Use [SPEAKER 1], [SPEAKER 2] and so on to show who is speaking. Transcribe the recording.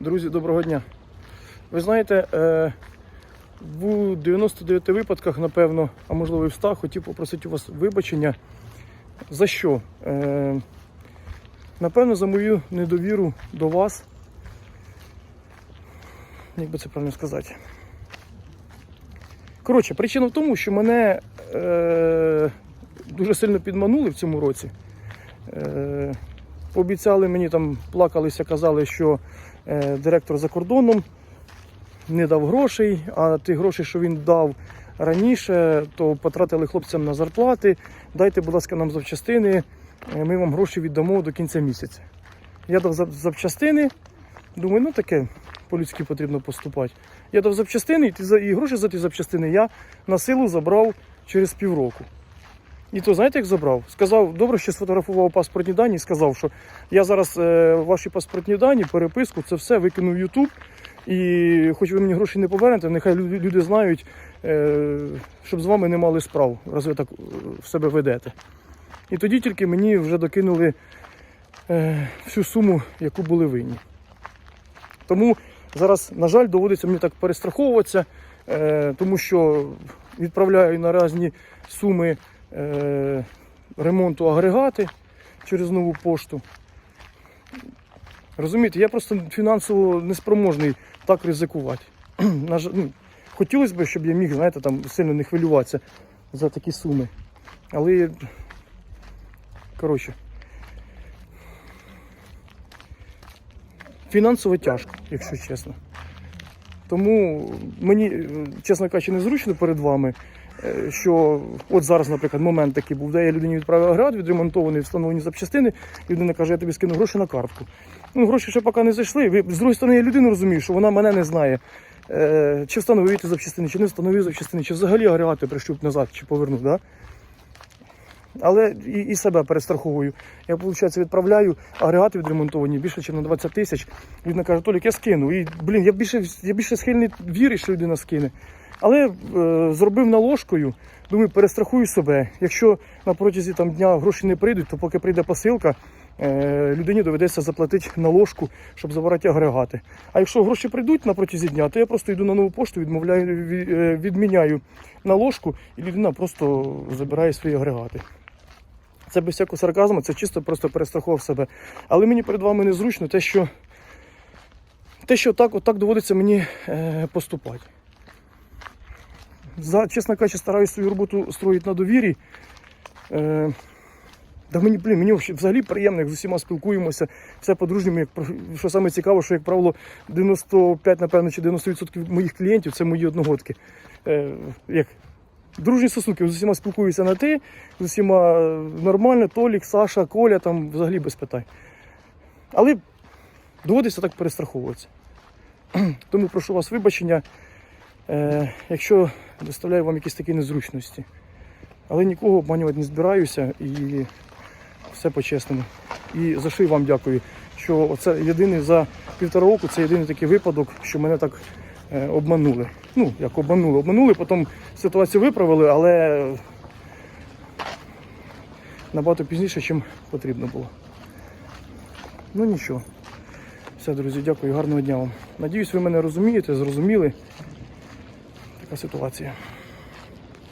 [SPEAKER 1] Друзі, доброго дня. Ви знаєте, е, в 99 випадках, напевно, а можливо і в 100, хотів попросити у вас вибачення. За що? Е, Напевно, за мою недовіру до вас. Як би це правильно сказати? Коротше, причина в тому, що мене е, дуже сильно підманули в цьому році. Пообіцяли мені там, плакалися, казали, що е, директор за кордоном не дав грошей, а ті гроші, що він дав раніше, то потратили хлопцям на зарплати. Дайте, будь ласка, нам запчастини, е, ми вам гроші віддамо до кінця місяця. Я дав запчастини, думаю, ну таке по-людськи потрібно поступати. Я дав запчастини, і гроші за ті запчастини я на силу забрав через півроку. І то знаєте, як забрав? Сказав, добре, що сфотографував паспортні дані, сказав, що я зараз е, ваші паспортні дані, переписку, це все викину в YouTube. І хоч ви мені гроші не повернете, нехай люди, люди знають, е, щоб з вами не мали справ, раз ви так е, в себе ведете. І тоді тільки мені вже докинули е, всю суму, яку були винні. Тому зараз, на жаль, доводиться мені так перестраховуватися, е, тому що відправляю на різні суми е, ремонту агрегати через нову пошту. Розумієте, я просто фінансово неспроможний так ризикувати. Ну, хотілося б, щоб я міг, знаєте, там сильно не хвилюватися за такі суми. Але, коротше, фінансово тяжко, якщо чесно. Тому мені, чесно кажучи, незручно перед вами, що от зараз, наприклад, момент такий був, де я людині відправив агрегат, відремонтований, встановлені запчастини, людина каже, я тобі скину гроші на картку. Ну, гроші ще поки не зайшли. З другої сторони, я людину розумію, що вона мене не знає. Е, чи встановити запчастини, чи не встановив запчастини, чи взагалі агрегати пришлють назад, чи повернув. Да? Але і, і себе перестраховую. Я, виходить, відправляю агрегати відремонтовані більше, ніж на 20 тисяч. Людина каже, Толік, я скину. І, блін, я більше, я більше схильний вірити, що людина скине. Але е, зробив наложкою, думаю, перестрахую себе. Якщо на протязі там, дня гроші не прийдуть, то поки прийде посилка, е, людині доведеться заплатити наложку, щоб забирати агрегати. А якщо гроші прийдуть на протязі дня, то я просто йду на нову пошту, відмовляю, е, відміняю наложку, і людина просто забирає свої агрегати. Це без всякого сарказму, це чисто просто перестрахував себе. Але мені перед вами незручно те, що те, що так, отак доводиться мені е, поступати. За, чесно кажучи, стараюся свою роботу строїти на довірі. Е, да мені, блін, мені взагалі- приємно, як з усіма спілкуємося, все по-дружньому. Як, що саме цікаво, що, як правило, 95, напевно, чи 90% моїх клієнтів це мої одногодки. Е, як дружні стосунки, з усіма спілкуюся на ти, з усіма е, нормально, Толік, Саша, Коля, там взагалі без питань. Але доводиться так перестраховуватися. Тому прошу вас вибачення, е, якщо доставляю вам якісь такі незручності. Але нікого обманювати не збираюся і все по-чесному. І за що вам дякую, що це єдиний за півтора року, це єдиний такий випадок, що мене так е, обманули. Ну, як обманули, обманули, потім ситуацію виправили, але набагато пізніше, ніж потрібно було. Ну нічого. Все, друзі, дякую, гарного дня вам. Надіюсь, ви мене розумієте, зрозуміли. Така ситуація.